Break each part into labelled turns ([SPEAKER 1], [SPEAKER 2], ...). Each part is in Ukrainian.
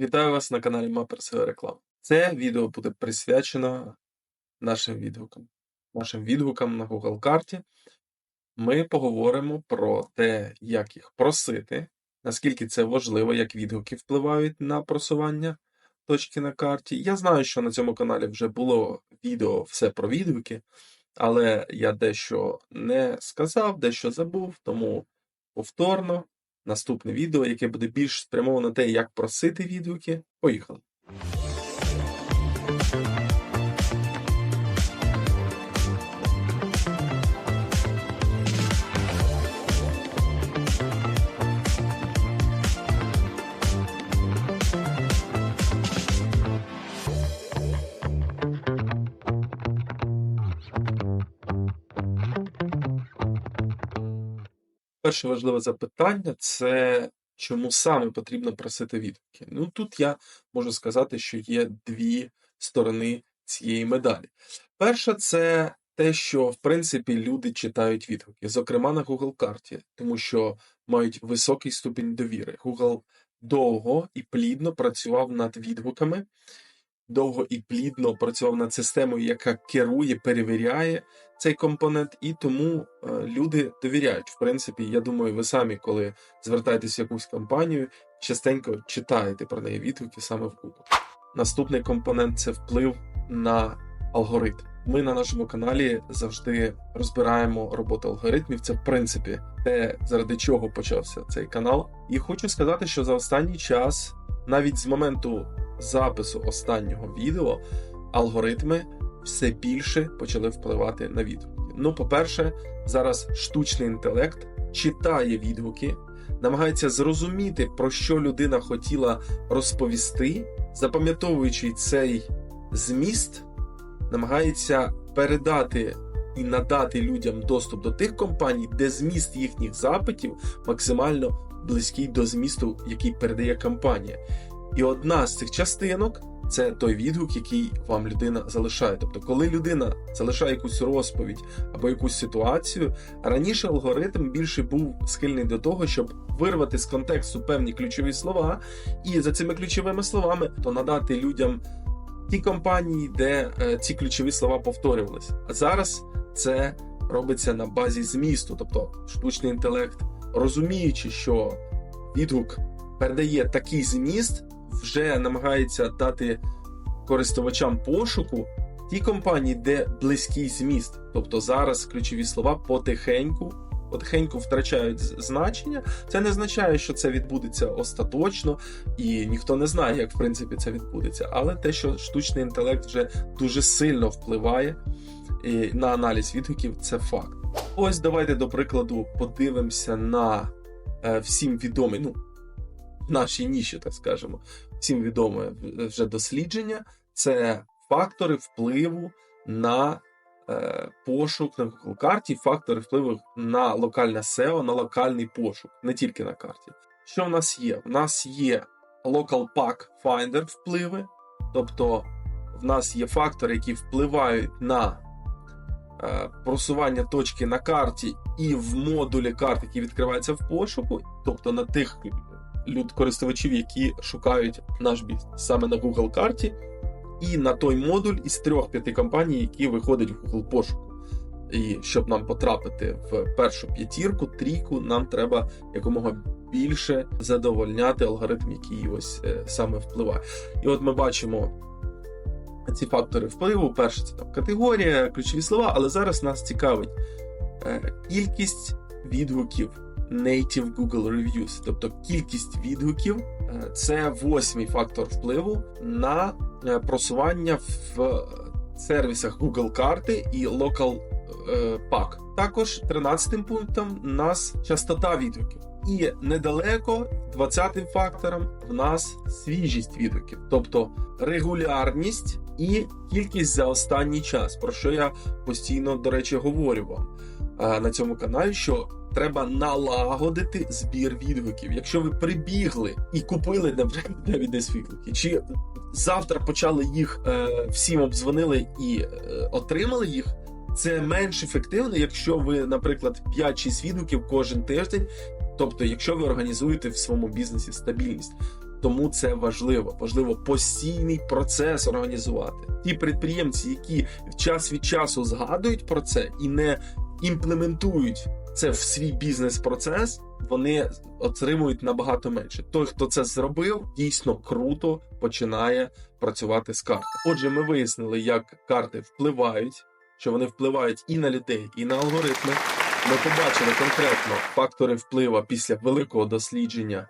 [SPEAKER 1] Вітаю вас на каналі Мапер SEO Реклам. Це відео буде присвячено нашим відгукам. Нашим відгукам на Google карті. Ми поговоримо про те, як їх просити, наскільки це важливо, як відгуки впливають на просування точки на карті. Я знаю, що на цьому каналі вже було відео все про відгуки, але я дещо не сказав, дещо забув, тому повторно наступне відео, яке буде більш спрямовано на те, як просити відгуки. Поїхали. Перше важливе запитання це чому саме потрібно просити відгуки. Ну тут я можу сказати, що є дві сторони цієї медалі. Перша це те, що в принципі люди читають відгуки, зокрема на Google карті, тому що мають високий ступінь довіри. Google довго і плідно працював над відгуками, довго і плідно працював над системою, яка керує, перевіряє цей компонент, і тому е, люди довіряють. В принципі, я думаю, ви самі, коли звертаєтесь в якусь компанію, частенько читаєте про неї відгуки саме в Google. Наступний компонент це вплив на алгоритм. Ми на нашому каналі завжди розбираємо роботу алгоритмів. Це в принципі те, заради чого почався цей канал. І хочу сказати, що за останній час, навіть з моменту запису останнього відео, алгоритми все більше почали впливати на відгуки. Ну, по-перше, зараз штучний інтелект читає відгуки, намагається зрозуміти, про що людина хотіла розповісти, запам'ятовуючи цей зміст, намагається передати і надати людям доступ до тих компаній, де зміст їхніх запитів максимально близький до змісту, який передає компанія. І одна з цих частинок це той відгук, який вам людина залишає. Тобто, коли людина залишає якусь розповідь або якусь ситуацію, раніше алгоритм більше був схильний до того, щоб вирвати з контексту певні ключові слова, і за цими ключовими словами то надати людям ті компанії, де е, ці ключові слова повторювалися. А зараз це робиться на базі змісту, тобто штучний інтелект, розуміючи, що відгук передає такий зміст вже намагається дати користувачам пошуку ті компанії, де близький зміст. Тобто зараз ключові слова потихеньку. Потихеньку втрачають значення. Це не означає, що це відбудеться остаточно, і ніхто не знає, як в принципі це відбудеться. Але те, що штучний інтелект вже дуже сильно впливає на аналіз відгуків, це факт. Ось давайте до прикладу подивимося на е, всім відомий, ну нашій ніші, так скажемо, всім відоме вже дослідження це фактори впливу на е, пошук на Google карті, фактори впливу на локальне SEO, на локальний пошук, не тільки на карті. Що в нас є? В нас є Local Pack Finder впливи, тобто в нас є фактори, які впливають на е, просування точки на карті і в модулі карт, який відкривається в пошуку, тобто на тих люд користувачів, які шукають наш бізнес саме на Google карті, і на той модуль із трьох-п'яти компаній, які виходять в Google пошуку. І щоб нам потрапити в першу п'ятірку, трійку, нам треба якомога більше задовольняти алгоритм, який ось е, саме впливає. І от ми бачимо ці фактори впливу. Перше, це там категорія, ключові слова, але зараз нас цікавить е, кількість відгуків Native Google Reviews, тобто кількість відгуків, е, це восьмий фактор впливу на е, просування в сервісах Google карти і Local е, Pack. Також 13 пунктом у нас частота відгуків. І недалеко 20-м фактором в нас свіжість відгуків, тобто регулярність і кількість за останній час, про що я постійно, до речі, говорю вам на цьому каналі. що треба налагодити збір відгуків. Якщо ви прибігли і купили навіть десь відгуки, чи завтра почали їх е, всім обдзвонили і е, отримали їх. Це менш ефективно, якщо ви, наприклад, 5-6 відгуків кожен тиждень. Тобто, якщо ви організуєте в своєму бізнесі стабільність, Тому це важливо. Важливо постійний процес організувати. Ті підприємці, які час від часу згадують про це і не імплементують це в свій бізнес-процес, вони отримують набагато менше. Той, хто це зробив, дійсно круто починає працювати з картами. Отже, ми вияснили, як карти впливають, що вони впливають і на людей, і на алгоритми. Ми побачили конкретно фактори впливу після великого дослідження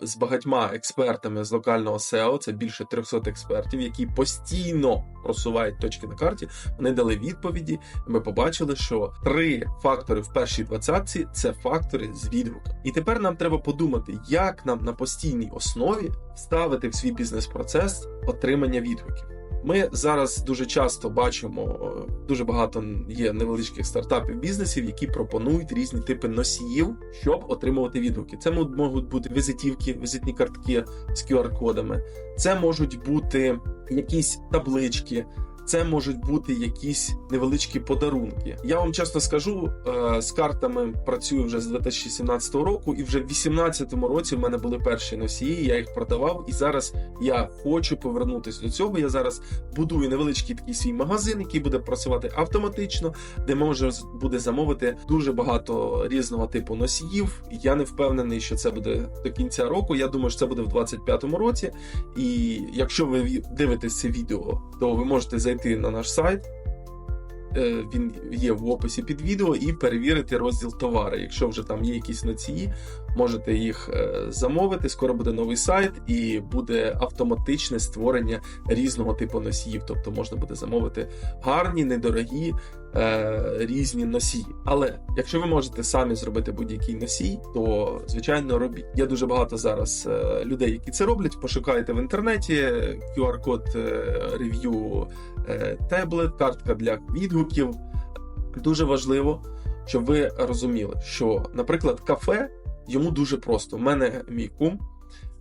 [SPEAKER 1] з багатьма експертами з локального SEO, це більше 300 експертів, які постійно просувають точки на карті. Вони дали відповіді. Ми побачили, що три фактори в першій двадцятці це фактори з відгуком. І тепер нам треба подумати, як нам на постійній основі вставити в свій бізнес-процес отримання відгуків. Ми зараз дуже часто бачимо е, дуже багато є невеличких стартапів бізнесів, які пропонують різні типи носіїв, щоб отримувати відгуки. Це мо- можуть бути візитівки, візитні картки з QR-кодами, це можуть бути якісь таблички. Це можуть бути якісь невеличкі подарунки. Я вам чесно скажу, е, з картами працюю вже з 2017 року, і вже в 2018 році в мене були перші носії. Я їх продавав, і зараз я хочу повернутися до цього. Я зараз будую невеличкий такий свій магазин, який буде працювати автоматично, де можна з- буде замовити дуже багато різного типу носіїв. Я не впевнений, що це буде до кінця року. Я думаю, що це буде в 25-му році. І якщо ви дивитесь це відео, то ви можете зайти на наш сайт. е, Він є в описі під відео і перевірити розділ товари. Якщо вже там є якісь носії, можете їх е, замовити. Скоро буде новий сайт, і буде автоматичне створення різного типу носіїв. Тобто можна буде замовити гарні, недорогі е, різні носії. Але якщо ви можете самі зробити будь-який носій, то звичайно робіть. Є дуже багато зараз е, людей, які це роблять. Пошукайте в інтернеті QR-код рев'ю таблет, картка для відгуків. Дуже важливо, щоб ви розуміли, що, наприклад, кафе йому дуже просто. У мене мій кум.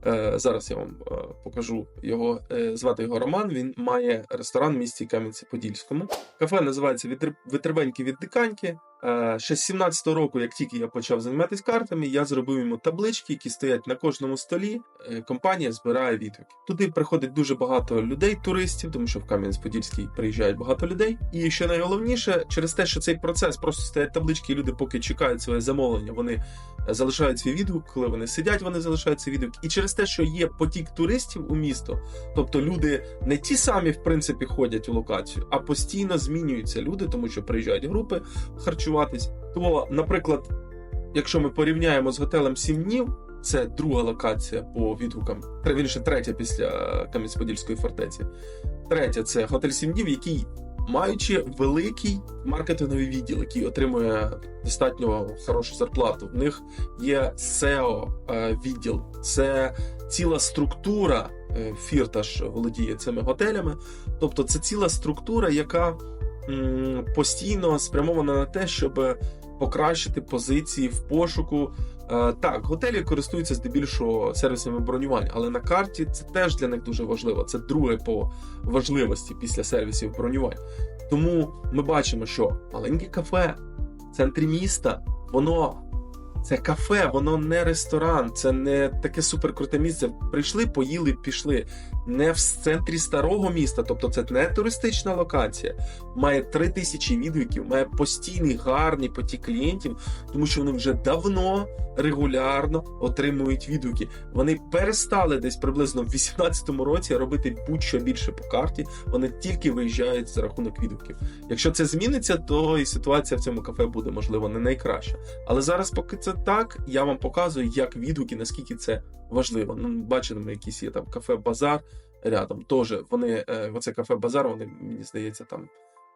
[SPEAKER 1] е, Зараз я вам е, покажу його. е, Звати його Роман. Він має ресторан в місті Кам'янці-Подільському. Кафе називається «Вітер- Витербеньки від диканьки. Е, Ще з 17-го року, як тільки я почав займатися картами, я зробив йому таблички, які стоять на кожному столі. Е, Компанія збирає відгуки. Туди приходить дуже багато людей, туристів, тому що в Кам'янець-Подільський приїжджають багато людей. І що найголовніше, через те, що цей процес просто стоять таблички, і люди поки чекають своє замовлення, вони е, залишають свій відгук. Коли вони сидять, вони залишають свій відгук. І через те, що є потік туристів у місто, тобто люди не ті самі в принципі ходять у локацію, а постійно змінюються люди, тому що приїжджають групи харчуватись. То, наприклад, якщо ми порівняємо з готелем 7 днів, це друга локація по відгукам, вірніше, третя після Кам'янець-Подільської фортеці. Третя це готель 7 днів, який. Маючи великий маркетинговий відділ, який отримує достатньо хорошу зарплату, в них є SEO е, відділ, це ціла структура. е, Фірташ володіє цими готелями. Тобто, це ціла структура, яка постійно спрямована на те, щоб покращити позиції в пошуку. Е, Так, готелі користуються здебільшого сервісами бронювань, але на карті це теж для них дуже важливо. Це друге по важливості після сервісів бронювань. Тому ми бачимо, що маленьке кафе в центрі міста, воно це кафе, воно не ресторан, це не таке суперкруте місце. Прийшли, поїли, пішли. Не в центрі старого міста, тобто це не туристична локація. Має три тисячі відгуків, має постійний гарний потік клієнтів, тому що вони вже давно регулярно отримують відгуки. Вони перестали десь приблизно в 18-му році робити будь-що більше по карті. Вони тільки виїжджають за рахунок відгуків. Якщо це зміниться, то і ситуація в цьому кафе буде можливо не найкраща. Але зараз, поки це так, я вам показую, як відгуки, наскільки це важливо. Ну, бачите, ми якісь є там кафе Базар рядом. Теж вони, е, оце кафе Базар, вони, мені здається, там.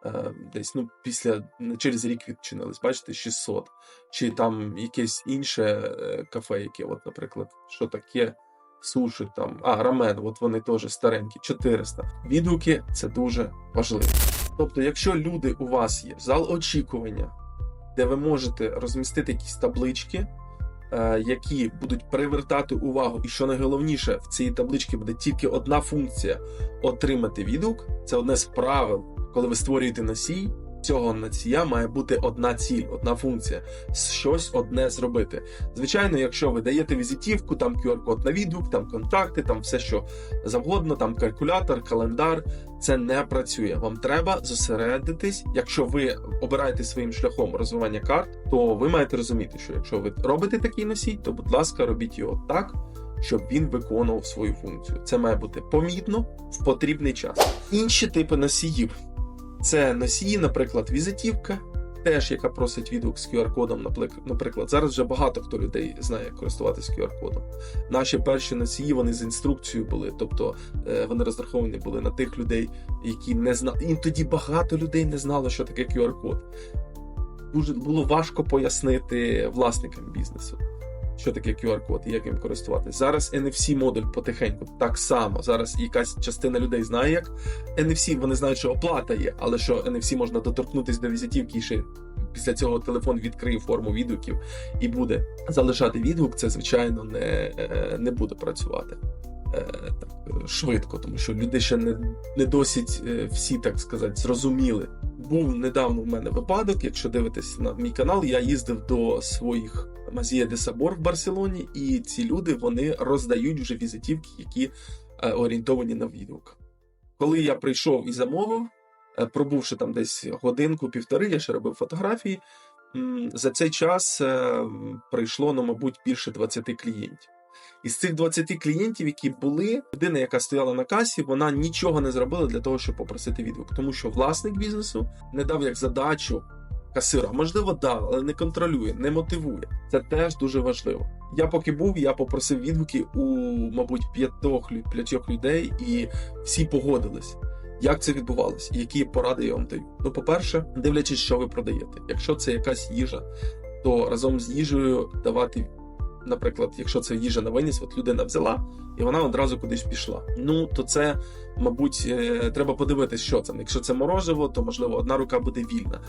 [SPEAKER 1] е, Десь ну після через рік відчинились, бачите, 600. Чи там якесь інше е, кафе, яке, от, наприклад, що таке суші, там, а, рамен, от вони теж старенькі, 400. Відгуки це дуже важливо. Тобто, якщо люди у вас є, зал очікування, де ви можете розмістити якісь таблички, е, які будуть привертати увагу, і що найголовніше, в цій табличці буде тільки одна функція отримати відгук. Це одне з правил, коли ви створюєте носій. Цього нація має бути одна ціль, одна функція, щось одне зробити. Звичайно, якщо ви даєте візитівку, там QR-код на відгук, там контакти, там все що завгодно, там калькулятор, календар, це не працює. Вам треба зосередитись. Якщо ви обираєте своїм шляхом розвивання карт, то ви маєте розуміти, що якщо ви робите такий носій, то будь ласка, робіть його так. Щоб він виконував свою функцію. Це має бути помітно в потрібний час. Інші типи носіїв це носії, наприклад, візитівка, теж яка просить відгук з QR-кодом, наприклад. Зараз вже багато хто людей знає, як користуватися QR-кодом. Наші перші носії вони з інструкцією були, тобто е, вони розраховані були на тих людей, які не знали. І тоді багато людей не знало, що таке QR-код. Дуже було важко пояснити власникам бізнесу. Що таке QR-код і як їм користуватися. Зараз NFC модуль потихеньку так само. Зараз якась частина людей знає, як NFC, вони знають, що оплата є, але що NFC можна доторкнутися до візитівки і ще після цього телефон відкриє форму відгуків і буде залишати відгук, це звичайно не, е, не буде працювати. е, Так, е, швидко, тому що люди ще не, не досить всі, так сказати, зрозуміли. Був недавно в мене випадок. Якщо дивитесь на мій канал, я їздив до своїх Мазія де Сабор в Барселоні, і ці люди вони роздають вже візитівки, які е, орієнтовані на відгук. Коли я прийшов і замовив, е, пробувши там десь годинку-півтори, я ще робив фотографії. За цей час е, прийшло, ну, мабуть, більше 20 клієнтів. Із цих 20 клієнтів, які були, людина, яка стояла на касі, вона нічого не зробила для того, щоб попросити відгук, тому що власник бізнесу не дав як задачу касира. Можливо, дав, але не контролює, не мотивує. Це теж дуже важливо. Я поки був, я попросив відгуки у, мабуть, п'ятьох п'ятьох людей, і всі погодились. Як це відбувалося? І які поради я вам даю? Ну, по-перше, дивлячись, що ви продаєте. Якщо це якась їжа, то разом з їжею давати, наприклад, якщо це їжа на виніс, от людина взяла і вона одразу кудись пішла. Ну то це, мабуть, е, треба подивитись, що це. Якщо це мороживо, то можливо одна рука буде вільна.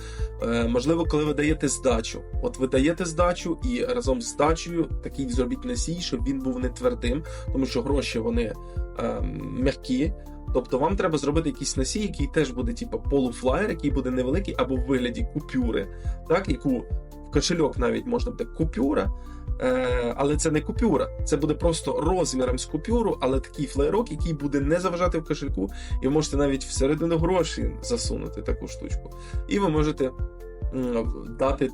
[SPEAKER 1] Е, Можливо, коли ви даєте здачу, от ви даєте здачу, і разом з здачею такий зробіть носій, щоб він був не твердим, тому що гроші вони е, м'які. Тобто вам треба зробити якийсь носій, який теж буде, типу, полуфлаєр, який буде невеликий, або в вигляді купюри, так, яку в кошельок навіть можна буде купюра, але це не купюра, це буде просто розміром з купюру, але такий флейрок, який буде не заважати в кошельку, і ви можете навіть всередину грошей засунути таку штучку. І ви можете дати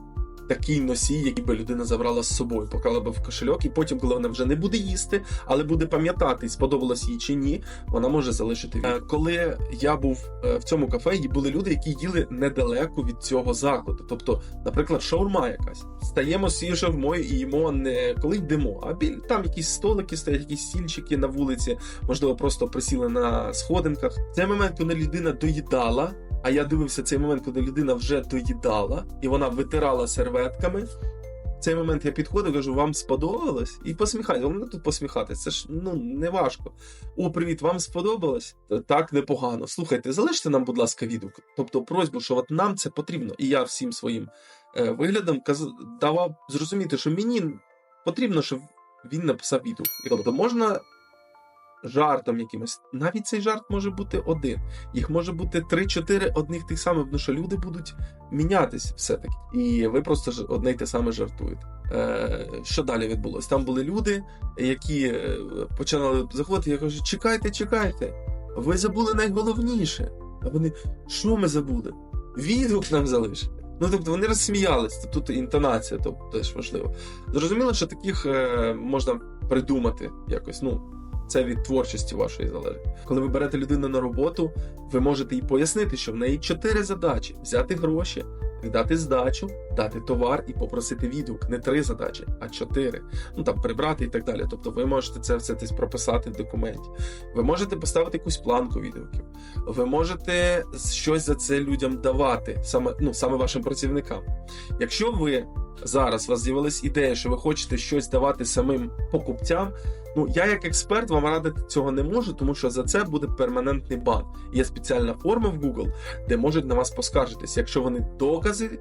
[SPEAKER 1] такий носій, який би людина забрала з собою, поклала би в кошельок, і потім, коли вона вже не буде їсти, але буде пам'ятати, сподобалось їй чи ні, вона може залишити. Е, Коли я був е, в цьому кафе, і були люди, які їли недалеко від цього закладу. Тобто, наприклад, шаурма якась. Стаємо з шаурмою і їмо не коли йдемо, а біль там якісь столики стоять, якісь стільчики на вулиці, можливо, просто присіли на сходинках. В цей момент, коли людина доїдала. А я дивився цей момент, коли людина вже доїдала і вона витирала серветками. Цей момент я підходив, кажу, вам сподобалось? І посміхайте. Вони тут посміхатись. Це ж ну не важко. О, привіт, вам сподобалось? Так, непогано. Слухайте, залиште нам, будь ласка, відгук. Тобто просьбу, що от нам це потрібно. І я всім своїм е, виглядом каз... давав зрозуміти, що мені потрібно, щоб він написав відгук. І тобто можна жартом якимось. Навіть цей жарт може бути один. Їх може бути 3-4 одних тих самих, тому що люди будуть мінятись все-таки. І ви просто одне й те саме жартуєте. Е, що далі відбулося? Там були люди, які е, починали заходити. Я кажу: чекайте, чекайте, ви забули найголовніше. А вони, що ми забули? Відгук нам залишили. Ну, тобто вони розсміялись, тут інтонація, тобто теж важливо. Зрозуміло, що таких е, можна придумати якось. Ну, це від творчості вашої залежить. Коли ви берете людину на роботу, ви можете їй пояснити, що в неї чотири задачі: взяти гроші, віддати здачу, дати товар і попросити відгук. Не три задачі, а чотири. Ну там прибрати і так далі. Тобто, ви можете це все десь прописати в документі. Ви можете поставити якусь планку відгуків. Ви можете щось за це людям давати, саме ну саме вашим працівникам. Якщо ви зараз у вас з'явилась ідея, що ви хочете щось давати самим покупцям. Ну, я як експерт вам радити цього не можу, тому що за це буде перманентний бан. Є спеціальна форма в Google, де можуть на вас поскаржитись, якщо вони докази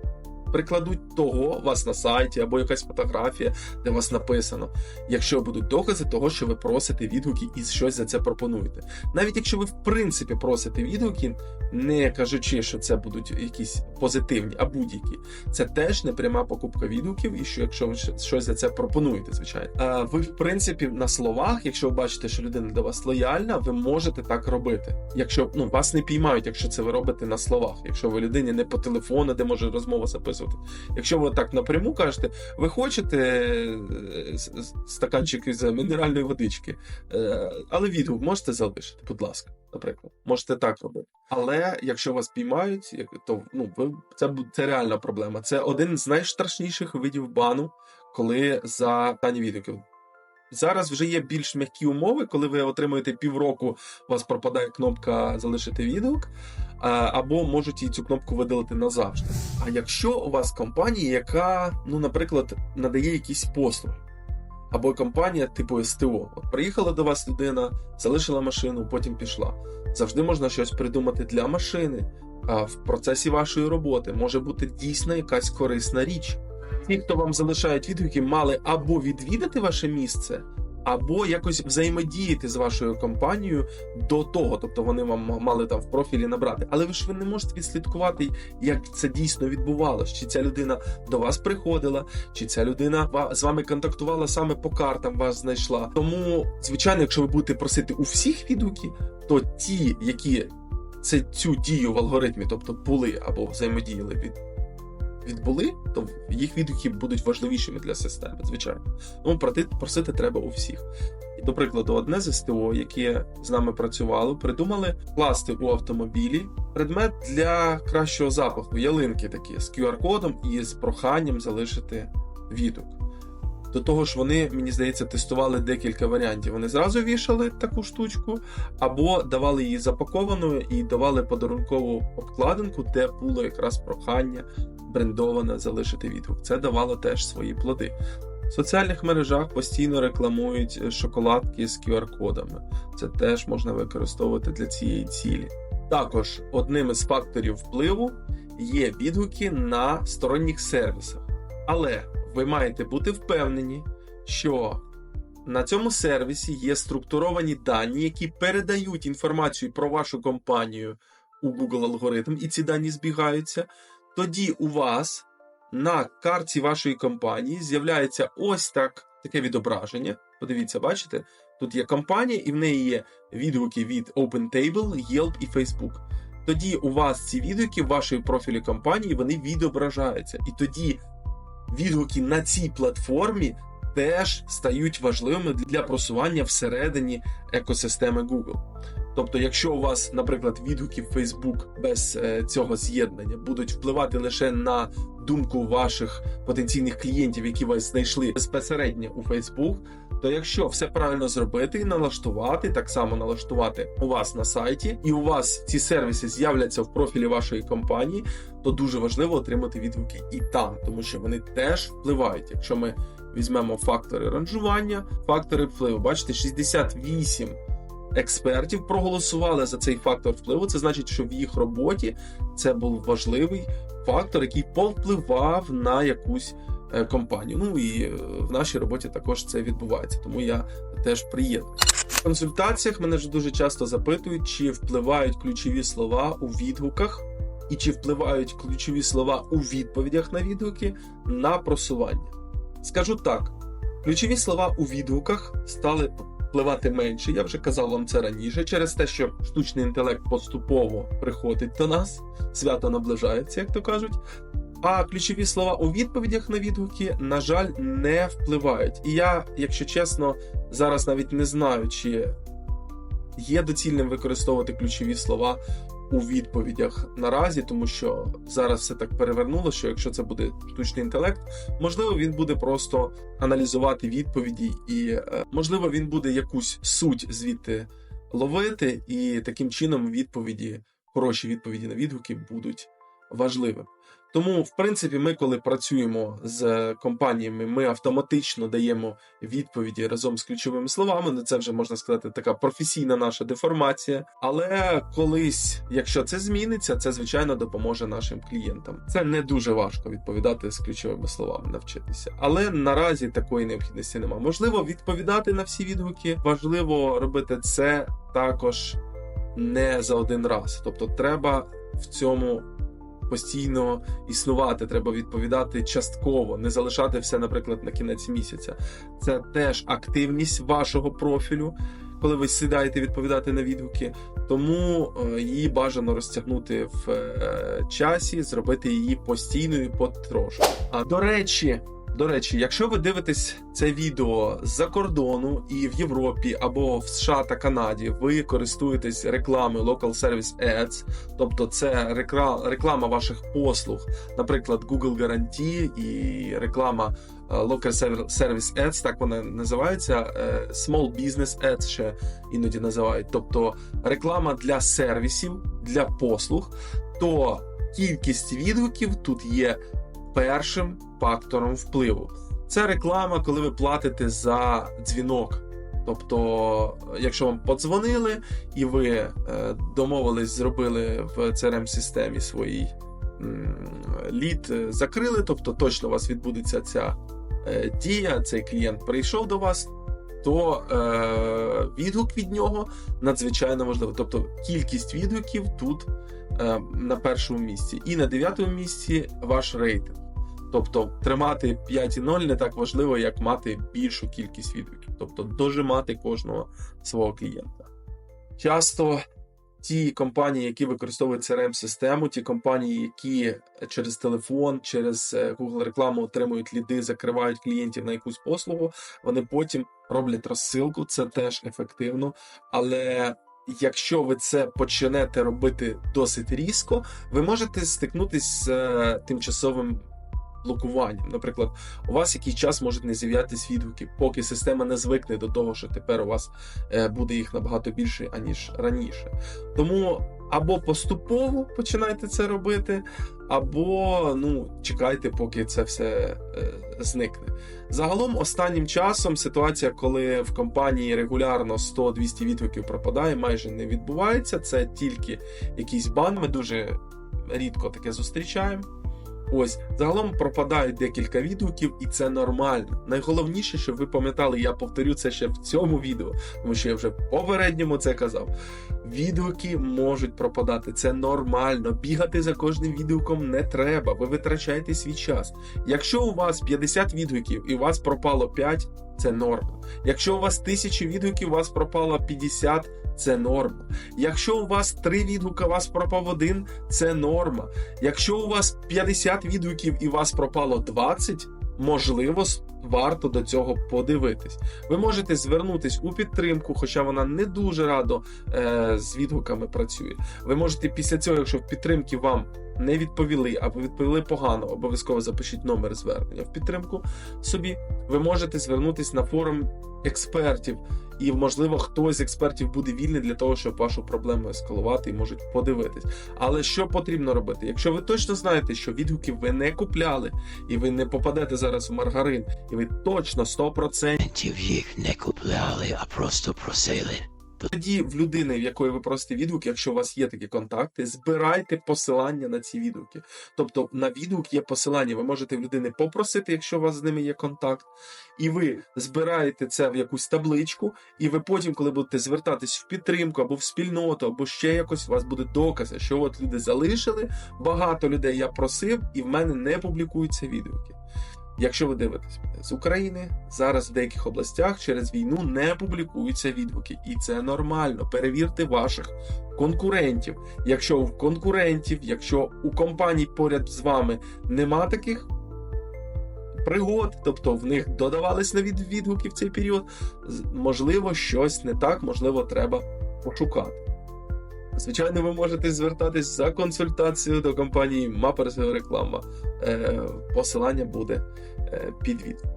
[SPEAKER 1] прикладуть того вас на сайті або якась фотографія, де вас написано, якщо будуть докази того, що ви просите відгуки і щось за це пропонуєте. Навіть якщо ви в принципі просите відгуки, не кажучи, що це будуть якісь позитивні, а будь-які, це теж не пряма покупка відгуків, і що якщо ви щось за це пропонуєте, звичайно. А ви, в принципі, на словах, якщо ви бачите, що людина до вас лояльна, ви можете так робити. Якщо ну вас не піймають, якщо це ви робите на словах, якщо ви людині не по телефону, де може розмова записувати. Якщо ви так напряму кажете, ви хочете е, стаканчик із мінеральної водички, е, але відгук можете залишити, будь ласка, наприклад, можете так робити. Але якщо вас піймають, то ну ви це це реальна проблема. Це один з найстрашніших видів бану, коли за дані відгуків. Зараз вже є більш м'які умови, коли ви отримуєте півроку, у вас пропадає кнопка залишити відгук, або можуть і цю кнопку видалити назавжди. А якщо у вас компанія, яка, ну, наприклад, надає якісь послуги, або компанія типу СТО, от приїхала до вас людина, залишила машину, потім пішла. Завжди можна щось придумати для машини. А в процесі вашої роботи може бути дійсно якась корисна річ. Ті, хто вам залишають відгуки, мали або відвідати ваше місце, або якось взаємодіяти з вашою компанією до того, тобто вони вам мали там в профілі набрати. Але ви ж ви не можете відслідкувати, як це дійсно відбувалось. Чи ця людина до вас приходила, чи ця людина з вами контактувала саме по картам, вас знайшла. Тому, звичайно, якщо ви будете просити у всіх відгуки, то ті, які це цю дію в алгоритмі, тобто були або взаємодіяли від. Відбули, то їх відгуки будуть важливішими для системи, звичайно. Проти- просити треба у всіх. І, до прикладу, одне з СТО, яке з нами працювало, придумали класти у автомобілі предмет для кращого запаху, ялинки такі з QR-кодом і з проханням залишити відгук. До того ж, вони, мені здається, тестували декілька варіантів. Вони зразу вішали таку штучку, або давали її запакованою і давали подарункову обкладинку, де було якраз прохання брендоване залишити відгук. Це давало теж свої плоди. В соціальних мережах постійно рекламують е, шоколадки з QR-кодами. Це теж можна використовувати для цієї цілі. Також одним із факторів впливу є відгуки на сторонніх сервісах. Але ви маєте бути впевнені, що на цьому сервісі є структуровані дані, які передають інформацію про вашу компанію у Google алгоритм, і ці дані збігаються. Тоді у вас на карті вашої компанії з'являється ось так таке відображення. Подивіться, бачите? Тут є компанія, і в неї є відгуки від OpenTable, Yelp і Facebook. Тоді у вас ці відгуки в вашій профілі компанії вони відображаються. І тоді відгуки на цій платформі теж стають важливими для просування всередині екосистеми Google. Тобто, якщо у вас, наприклад, відгуки в Facebook без е, цього з'єднання будуть впливати лише на думку ваших потенційних клієнтів, які вас знайшли безпосередньо у Facebook, то якщо все правильно зробити і налаштувати, так само налаштувати у вас на сайті, і у вас ці сервіси з'являться в профілі вашої компанії, то дуже важливо отримати відгуки і там, тому що вони теж впливають. Якщо ми візьмемо фактори ранжування, фактори впливу, бачите, 68 експертів проголосували за цей фактор впливу. Це значить, що в їх роботі це був важливий фактор, який повпливав на якусь компанію. Ну і е, в нашій роботі також це відбувається, тому я теж приєднуюсь. В консультаціях мене ж дуже часто запитують, чи впливають ключові слова у відгуках, і чи впливають ключові слова у відповідях на відгуки на просування. Скажу так: ключові слова у відгуках стали впливати менше. Я вже казав вам це раніше, через те, що штучний інтелект поступово приходить до нас, свято наближається, як то кажуть. А ключові слова у відповідях на відгуки, на жаль, не впливають. І я, якщо чесно, зараз навіть не знаю, чи є доцільним використовувати ключові слова у відповідях наразі, тому що зараз все так перевернуло, що якщо це буде штучний інтелект, можливо, він буде просто аналізувати відповіді, і е, можливо, він буде якусь суть звідти ловити, і таким чином відповіді, хороші відповіді на відгуки будуть важливими. Тому, в принципі, ми, коли працюємо з компаніями, ми автоматично даємо відповіді разом з ключовими словами. Ну, це вже можна сказати така професійна наша деформація. Але колись, якщо це зміниться, це звичайно допоможе нашим клієнтам. Це не дуже важко відповідати з ключовими словами, навчитися. Але наразі такої необхідності немає. Можливо, відповідати на всі відгуки. Важливо робити це також не за один раз. Тобто, треба в цьому постійно існувати, треба відповідати частково, не залишати все, наприклад, на кінець місяця. Це теж активність вашого профілю, коли ви сідаєте відповідати на відгуки. Тому е, її бажано розтягнути в е, часі, зробити її постійною потрошку. А до речі. До речі, якщо ви дивитесь це відео з-за кордону і в Європі або в США та Канаді, ви користуєтесь рекламою Local Service Ads, тобто це реклама ваших послуг, наприклад, Google Guarantee і реклама е, Local Service Ads, так вона називається, е, Small Business Ads ще іноді називають, тобто реклама для сервісів, для послуг, то кількість відгуків тут є першим фактором впливу. Це реклама, коли ви платите за дзвінок. Тобто, якщо вам подзвонили і ви е, домовились, зробили в crm системі свій лід, е, закрили, тобто точно у вас відбудеться ця е, дія, цей клієнт прийшов до вас, то е, відгук від нього надзвичайно важливий. Тобто кількість відгуків тут е, на першому місці. І на дев'ятому місці ваш рейтинг. Тобто тримати 5,0 не так важливо, як мати більшу кількість відгуків, тобто дожимати кожного свого клієнта. Часто ті компанії, які використовують crm систему ті компанії, які через телефон, через е, Google рекламу отримують ліди, закривають клієнтів на якусь послугу, вони потім роблять розсилку, це теж ефективно. Але якщо ви це почнете робити досить різко, ви можете стикнутися з е, тимчасовим блокуванням. Наприклад, у вас якийсь час можуть не з'являтися відгуки, поки система не звикне до того, що тепер у вас е, буде їх набагато більше, аніж раніше. Тому або поступово починайте це робити, або ну, чекайте, поки це все е, зникне. Загалом, останнім часом ситуація, коли в компанії регулярно 100-200 відгуків пропадає, майже не відбувається. Це тільки якийсь бан. Ми дуже рідко таке зустрічаємо. Ось загалом пропадають декілька відгуків, і це нормально. Найголовніше, щоб ви пам'ятали, я повторю це ще в цьому відео, тому що я вже в попередньому це казав. Відгуки можуть пропадати, це нормально. Бігати за кожним відгуком не треба. Ви витрачаєте свій час. Якщо у вас 50 відгуків і у вас пропало 5, це норма. Якщо у вас 1000 відгуків, у вас пропало 50, це норма. Якщо у вас три відгука, вас пропав один, це норма. Якщо у вас 50 відгуків і вас пропало 20, можливо, варто до цього подивитись. Ви можете звернутись у підтримку, хоча вона не дуже радо е, з відгуками працює. Ви можете після цього, якщо в підтримці вам не відповіли або відповіли погано, обов'язково запишіть номер звернення в підтримку собі. Ви можете звернутись на форум експертів, і можливо хтось з експертів буде вільний для того, щоб вашу проблему ескалувати і можуть подивитись. Але що потрібно робити? Якщо ви точно знаєте, що відгуків ви не купляли, і ви не попадете зараз в маргарин, і ви точно 100%
[SPEAKER 2] їх не купляли, а просто просили.
[SPEAKER 1] Тоді в людини, в якої ви просите відгук, якщо у вас є такі контакти, збирайте посилання на ці відгуки. Тобто на відгук є посилання. Ви можете в людини попросити, якщо у вас з ними є контакт, і ви збираєте це в якусь табличку, і ви потім, коли будете звертатись в підтримку або в спільноту, або ще якось, у вас буде докази, що от люди залишили, багато людей я просив, і в мене не публікуються відгуки. Якщо ви дивитесь з України, зараз в деяких областях через війну не публікуються відгуки, і це нормально. Перевірте ваших конкурентів. Якщо у конкурентів, якщо у компаній поряд з вами нема таких пригод, тобто в них додавались нові відгуки в цей період, можливо, щось не так, можливо, треба пошукати. Звичайно, ви можете звертатись за консультацією до компанії Мапа реклама. Е, посилання буде е, під відео.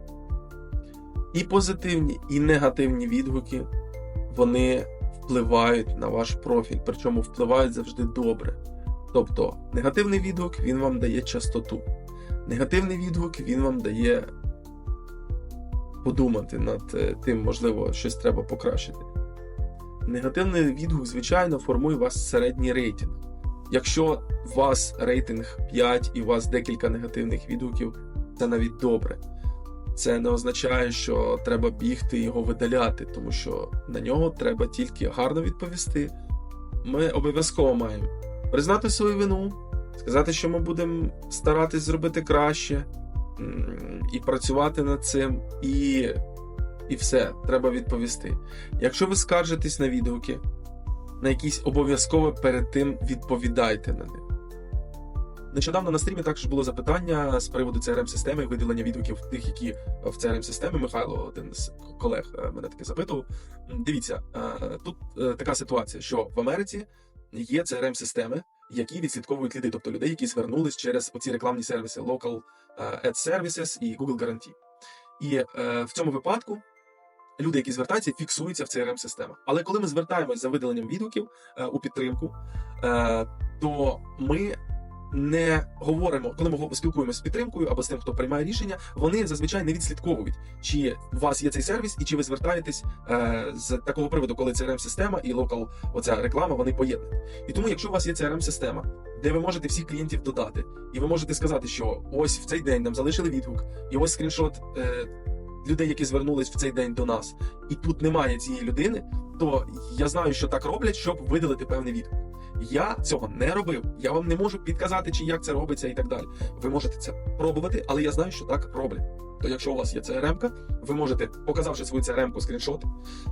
[SPEAKER 1] І позитивні, і негативні відгуки вони впливають на ваш профіль, причому впливають завжди добре. Тобто, негативний відгук він вам дає частоту. Негативний відгук він вам дає подумати над е, тим, можливо, щось треба покращити. Негативний відгук, звичайно, формує у вас середній рейтинг. Якщо у вас рейтинг 5 і у вас декілька негативних відгуків, це навіть добре. Це не означає, що треба бігти і його видаляти, тому що на нього треба тільки гарно відповісти. Ми обов'язково маємо признати свою вину, сказати, що ми будемо старатись зробити краще і працювати над цим, і, і все, треба відповісти. Якщо ви скаржитесь на відгуки, на якісь обов'язково перед тим відповідайте на них. Нещодавно на стрімі також було запитання з приводу crm системи виділення відгуків тих, які в crm системі Михайло, один з колег, е, мене таке запитував. Дивіться, е, тут е, така ситуація, що в Америці є crm системи які відслідковують ліди, тобто людей, які звернулись через оці рекламні сервіси Local Ad Services і Google Guarantee. І в цьому випадку люди, які звертаються, фіксуються в crm системах Але коли ми звертаємось за видаленням відгуків е, у підтримку, е, то ми не говоримо, коли ми спілкуємося з підтримкою або з тим, хто приймає рішення, вони зазвичай не відслідковують, чи у вас є цей сервіс, і чи ви звертаєтесь е, з такого приводу, коли crm система і локал, оця реклама, вони поєднані. І тому, якщо у вас є crm система де ви можете всіх клієнтів додати, і ви можете сказати, що ось в цей день нам залишили відгук, і ось скріншот е, людей, які звернулись в цей день до нас, і тут немає цієї людини, то я знаю, що так роблять, щоб видалити певний відгук. Я цього не робив. Я вам не можу підказати, чи як це робиться, і так далі. Ви можете це пробувати, але я знаю, що так роблять. То якщо у вас є CRM-ка, ви можете, показавши свою CRM-ку скріншот,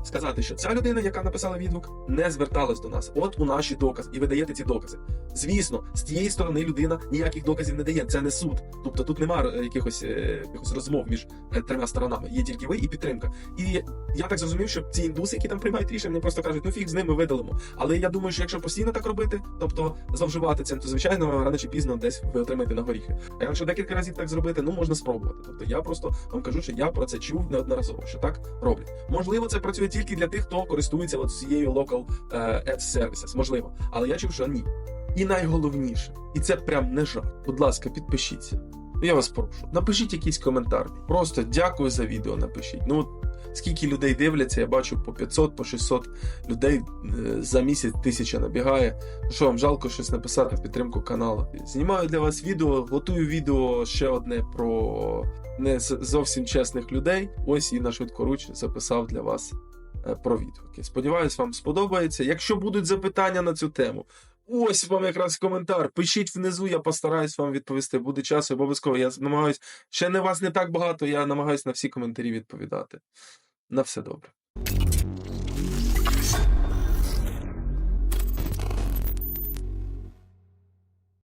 [SPEAKER 1] сказати, що ця людина, яка написала відгук, не зверталась до нас. От у наші докази, і ви даєте ці докази. Звісно, з тієї сторони людина ніяких доказів не дає. Це не суд. Тобто тут немає якихось, е, якихось розмов між е, трьома сторонами. Є тільки ви і підтримка. І я так зрозумів, що ці індуси, які там приймають рішення, просто кажуть, ну фіг з ними видалимо. Але я думаю, що якщо постійно так робити, тобто зловживати цим, то звичайно рано чи пізно десь ви отримаєте на горіхи. А якщо декілька разів так зробити, ну можна спробувати. Тобто я просто вам кажу, що я про це чув неодноразово, що так роблять. Можливо, це працює тільки для тих, хто користується от цією local е, ad services. Можливо, але я чув, що ні. І найголовніше, і це прям не жарт. Будь ласка, підпишіться. Я вас прошу, напишіть якийсь коментар. Просто дякую за відео. Напишіть. Ну скільки людей дивляться, я бачу по 500, по 600 людей е, за місяць тисяча набігає. Ну Що вам жалко щось написати в підтримку каналу? Знімаю для вас відео, готую відео ще одне про не зовсім чесних людей. Ось і на швидкоруч записав для вас е, про відгуки. Сподіваюсь, вам сподобається. Якщо будуть запитання на цю тему, ось вам якраз коментар. Пишіть внизу, я постараюсь вам відповісти. Буде час, обов'язково. Я намагаюсь. Ще не вас не так багато, я намагаюсь на всі коментарі відповідати. На все добре.